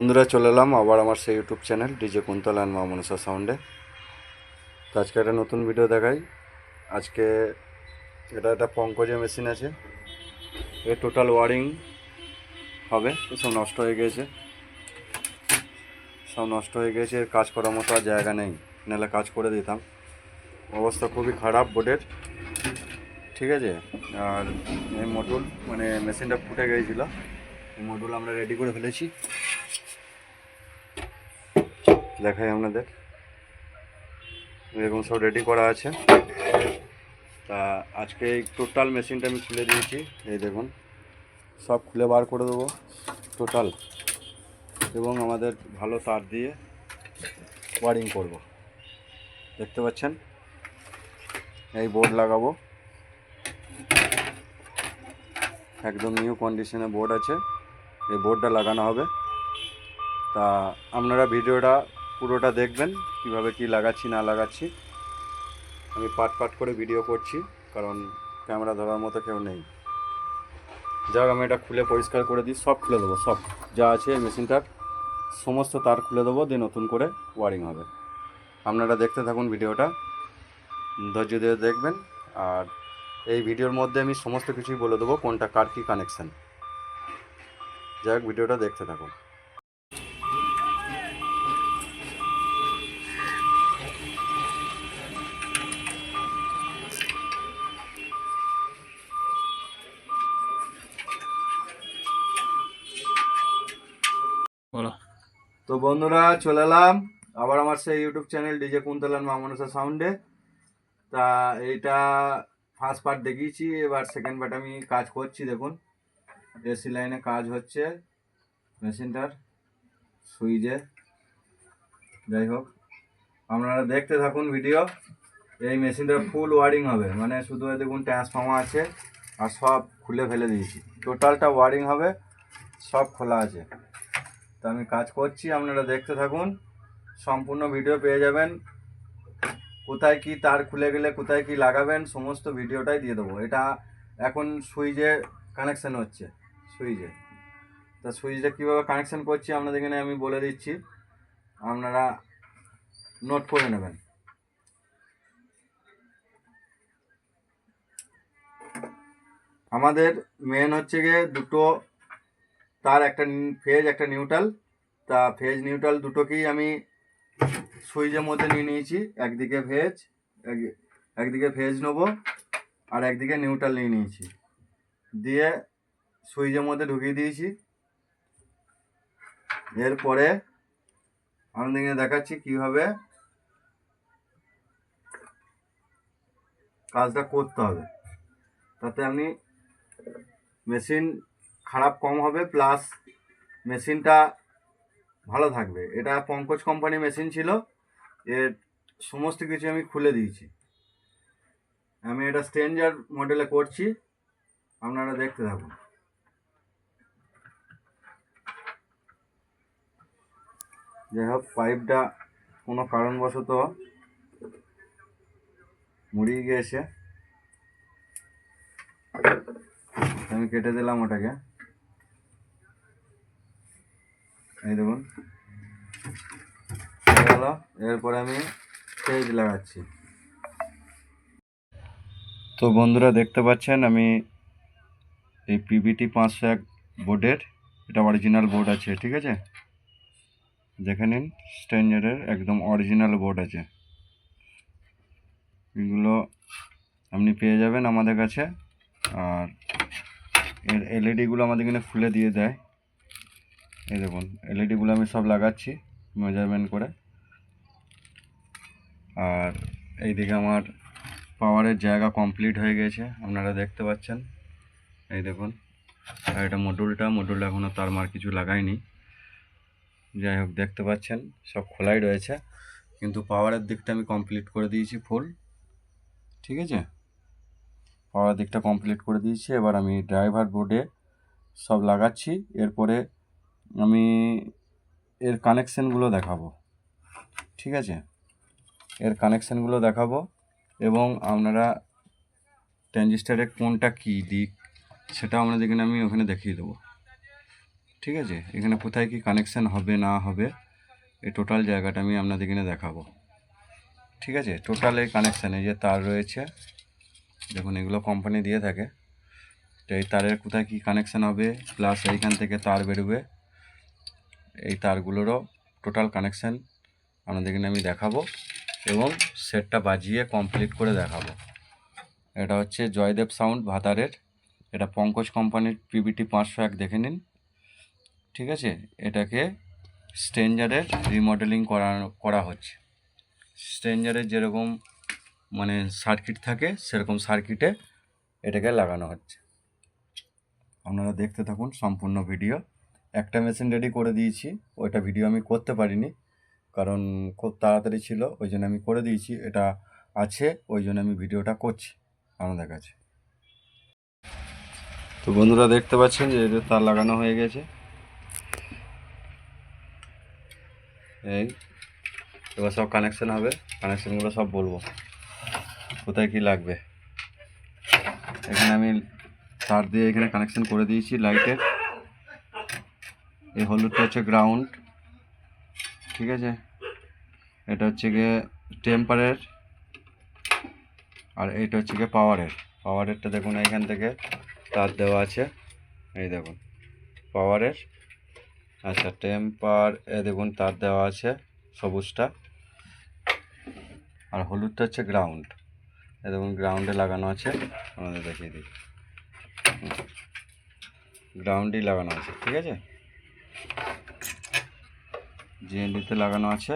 বন্ধুরা, চলে এলাম আবার আমার সেই YouTube channel DJ Kuntal and মা সাউন্ডে তো আজকে একটা নতুন ভিডিও দেখাই। আজকে এটা একটা পঙ্কজের মেশিন আছে। এ টোটাল ওয়ারিং হবে, সব নষ্ট হয়ে গিয়েছে সব নষ্ট হয়ে গিয়েছে কাজ করার মতো আর জায়গা নেই। নাহলে কাজ করে দিতাম। অবস্থা খুবই খারাপ বোর্ডের ঠিক আছে? আর এই মডুল মানে মেশিনটা ফুটে গিয়েছিল এই মডুল আমরা রেডি করে ফেলেছি। দেখাই আপনাদের। এরকম সব রেডি করা আছে। তা আজকে এই টোটাল মেশিনটা আমি খুলে দিয়েছি। এই দেখুন, সব খুলে বার করে দেবো টোটাল এবং আমাদের ভালো তার দিয়ে ওয়ারিং করব। দেখতে পাচ্ছেন? এই বোর্ড লাগাবো। একদম নিউ কন্ডিশনে বোর্ড আছে। এই বোর্ডটা লাগানো হবে। তা আপনারা ভিডিওটা পুরোটা দেখবেন, কীভাবে কি লাগাচ্ছি, না লাগাচ্ছি। আমি পাট পাট করে ভিডিও করছি, কারণ ক্যামেরা ধরার মতো কেউ নেই। যাক, আমি এটা খুলে পরিষ্কার করে দিই, সব খুলে দেবো, সব। যা আছে মেশিনটার, সমস্ত তার খুলে দেবো, দিয়ে নতুন করে ওয়ারিং হবে। আপনারা দেখতে থাকুন ভিডিওটা ধৈর্য দিয়ে দেখবেন, আর এই ভিডিওর মধ্যে আমি সমস্ত কিছুই বলে দেবো, কোনটা কার কী কানেকশান যাই হোক ভিডিওটা দেখতে থাকুন। তো বন্ধুরা চলে এলাম। আবার আমার সেই ইউটিউব চ্যানেল ডিজে কুন্তলান মামনসা সাউন্ডে তা এইটা ফার্স্ট পার্ট দেখিয়েছি, এবার সেকেন্ড পার্ট আমি কাজ করছি, দেখুন। এসি লাইনে কাজ হচ্ছে মেশিনটার সুইচে। যাই হোক, আপনারা দেখতে থাকুন ভিডিও এই মেশিনটার ফুল ওয়ারিং হবে মানে শুধু দেখুন ট্রান্সফর্মার আছে, আর সব খুলে ফেলে দিয়েছি। টোটালটা ওয়ারিং হবে, সব খোলা আছে। তো আমি কাজ করছি, আপনারা দেখতে থাকুন। সম্পূর্ণ ভিডিও পেয়ে যাবেন। কোথায় কি তার খুলে গেলে, কোথায় কি লাগাবেন, সমস্ত ভিডিওটাই দিয়ে দেবো। এটা এখন সুইচে কানেকশান হচ্ছে, সুইচে। তা সুইচটা কীভাবে কানেকশান করছি আপনাদের এখানে আমি বলে দিচ্ছি। আপনারা নোট করে নেবেন। আমাদের মেন হচ্ছে গিয়ে দুটো তার একটা ফেজ, একটা নিউট্রাল। তা ফেজ, নিউট্রাল দুটোকেই আমি সুইচের মধ্যে নিয়ে নিয়েছি। একদিকে ভেজ এক- একদিকে ভেজ নেব আর একদিকে নিউট্রাল নিয়ে নিয়েছি। দিয়ে সুইচের মধ্যে ঢুকিয়ে দিয়েছি। এরপরে আপনাদেরকে দেখাচ্ছি কীভাবে কাজটা করতে হবে। তাতে আপনি মেশিন খারাপ কম হবে প্লাস মেশিনটা ভালো থাকবে। এটা পঙ্কজ কোম্পানি মেশিন ছিল এর সমস্ত কিছু আমি খুলে দিয়েছি। আমি এটা স্ট্রেঞ্জার মডেলে করছি, আপনারা দেখতে থাকুন। যাই হোক পাইপটা কোনো কারণবশত মুড়িয়ে গিয়েছে। আমি কেটে দিলাম ওটাকে। এই দেখুন। গেল। এরপরে আমি পেজ লাগাচ্ছি। তো বন্ধুরা, দেখতে পাচ্ছেন আমি এই পিবিটি পাঁচশো এক বোর্ডের, এটা অরিজিনাল বোর্ড আছে, ঠিক আছে? দেখে নিন, স্ট্যান্ডার্ডের একদম অরিজিনাল বোর্ড আছে। এগুলো আপনি পেয়ে যাবেন আমাদের কাছে, আর এর এলইডিগুলো আমাদের এখানে খুলে দিয়ে দেয়। এই দেখুন এলইডিগুলো আমি সব লাগাচ্ছি মেজারমেন্ট করে। আর এইদিকে আমার পাওয়ারের জায়গা কমপ্লিট হয়ে গেছে, আপনারা দেখতে পাচ্ছেন। এই দেখুন, আর এটা মডুলটা মডুলটা এখনও তার মার কিছু লাগাইনি যাই হোক, দেখতে পাচ্ছেন, সব খোলাই রয়েছে। কিন্তু পাওয়ারের দিকটা আমি কমপ্লিট করে দিয়েছি ফুল ঠিক আছে? পাওয়ার দিকটা কমপ্লিট করে দিয়েছি, এবার আমি ড্রাইভার বোর্ডে সব লাগাচ্ছি। এরপরে আমি এর কানেকশানগুলো দেখাবো। ঠিক আছে? এর কানেকশানগুলো দেখাবো এবং আপনারা ট্রানজিস্টারের কোনটা কী দিক সেটা আপনাদের এখানে আমি ওখানে দেখিয়ে দেবো। ঠিক আছে? এখানে কোথায় কি কানেকশান হবে, না হবে, এই টোটাল জায়গাটা আমি আপনাদের এখানে দেখাবো। ঠিক আছে? টোটাল এই কানেকশানে যে তার রয়েছে, দেখুন এগুলো কোম্পানি দিয়ে থাকে। তো এই তারের কোথায় কি কানেকশান হবে প্লাস এইখান থেকে তার বেরোবে এই তারগুলোরও টোটাল কানেকশান আপনাদেরকে আমি দেখাবো এবং সেটটা বাজিয়ে কমপ্লিট করে দেখাবো। এটা হচ্ছে জয়দেব সাউন্ড ভাতারের। এটা পঙ্কজ কোম্পানির পিবিটি পাঁচশো এক দেখে নিন। ঠিক আছে? এটাকে স্ট্রেঞ্জারের রিমডেলিং করা করা হচ্ছে। স্ট্রেঞ্জারের যেরকম মানে সার্কিট থাকে, সেরকম সার্কিটে এটাকে লাগানো হচ্ছে। আপনারা দেখতে থাকুন সম্পূর্ণ ভিডিও একটা মেশিন রেডি করে দিয়েছি, ওইটা ভিডিও আমি করতে পারিনি, কারণ খুব তাড়াতাড়ি ছিল, ওই জন্য আমি করে দিয়েছি, এটা আছে, ওই জন্য আমি ভিডিওটা করছি আপনাদের কাছে। তো বন্ধুরা দেখতে পাচ্ছেন যে এদের তার লাগানো হয়ে গেছে। এই, এবার সব কানেকশান হবে কানেকশানগুলো সব বলব, কোথায় কি লাগবে। এখানে আমি তার দিয়ে এখানে কানেকশান করে দিয়েছি লাইটের এই হলুদটা হচ্ছে গ্রাউন্ড ঠিক আছে? এটা হচ্ছে গিয়ে টেম্পারের আর এইটা হচ্ছে গিয়ে পাওয়ারের পাওয়ারেরটা দেখুন এখান থেকে তার দেওয়া আছে। এই দেখুন পাওয়ারের আচ্ছা টেম্পার এ দেখুন তার দেওয়া আছে সবুজটা। আর হলুদটা হচ্ছে গ্রাউন্ড এ দেখুন গ্রাউন্ডে লাগানো আছে। আমাদের দেখিয়ে দিই। গ্রাউন্ডেই লাগানো আছে, ঠিক আছে? জিএনডিতে লাগানো আছে।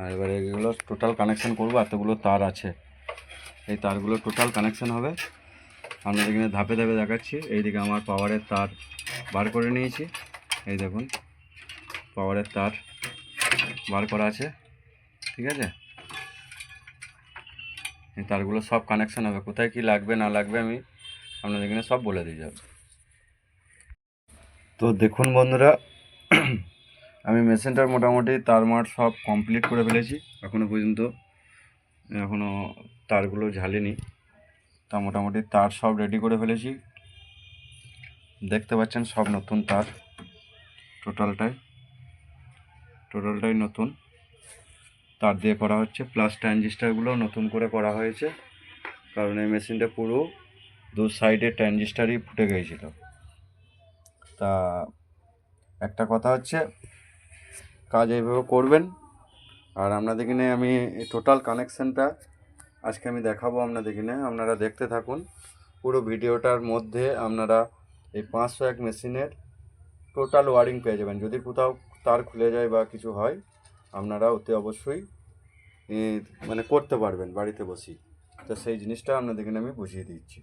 আর এবারে এগুলো টোটাল কানেকশন করব, এতগুলো তার আছে। এই তারগুলো টোটাল কানেকশন হবে। আপনাদের এখানে ধাপে ধাপে দেখাচ্ছি। এইদিকে আমার পাওয়ারের তার বার করে নিয়েছি। এই দেখুন পাওয়ারের তার বার করা আছে। ঠিক আছে? এই তারগুলো সব কানেকশন হবে। কোথায় কি লাগবে, না লাগবে আমি আপনাদের এখানে সব বলে দিয়ে যাব। তো দেখুন বন্ধুরা, আমি মেশিনটার মোটামুটি তার মার সব কমপ্লিট করে ফেলেছি। এখনও পর্যন্ত এখনও তারগুলো ঝালিনি। তা মোটামুটি তার সব রেডি করে ফেলেছি। দেখতে পাচ্ছেন সব নতুন তার টোটালটাই টোটালটাই নতুন। তার দিয়ে করা হচ্ছে প্লাস ট্রানজিস্টারগুলো নতুন করে করা হয়েছে। কারণ এই মেশিনটা পুরো দু সাইডে ট্রানজিস্টারই ফুটে গিয়েছিল। তা একটা কথা হচ্ছে, কাজ এইভাবে করবেন। আর আপনাদের এখানে আমি টোটাল কানেকশানটা আজকে আমি দেখাবো আপনাদের এখানে। আপনারা দেখতে থাকুন, পুরো ভিডিওটার মধ্যে আপনারা এই পাঁচশো এক মেশিনের টোটাল ওয়ারিং পেয়ে যাবেন। যদি কোথাও তার খুলে যায় বা কিছু হয়, আপনারা অতি অবশ্যই মানে করতে পারবেন বাড়িতে বসেই। তো সেই জিনিসটা আপনাদের এখানে আমি বুঝিয়ে দিচ্ছি।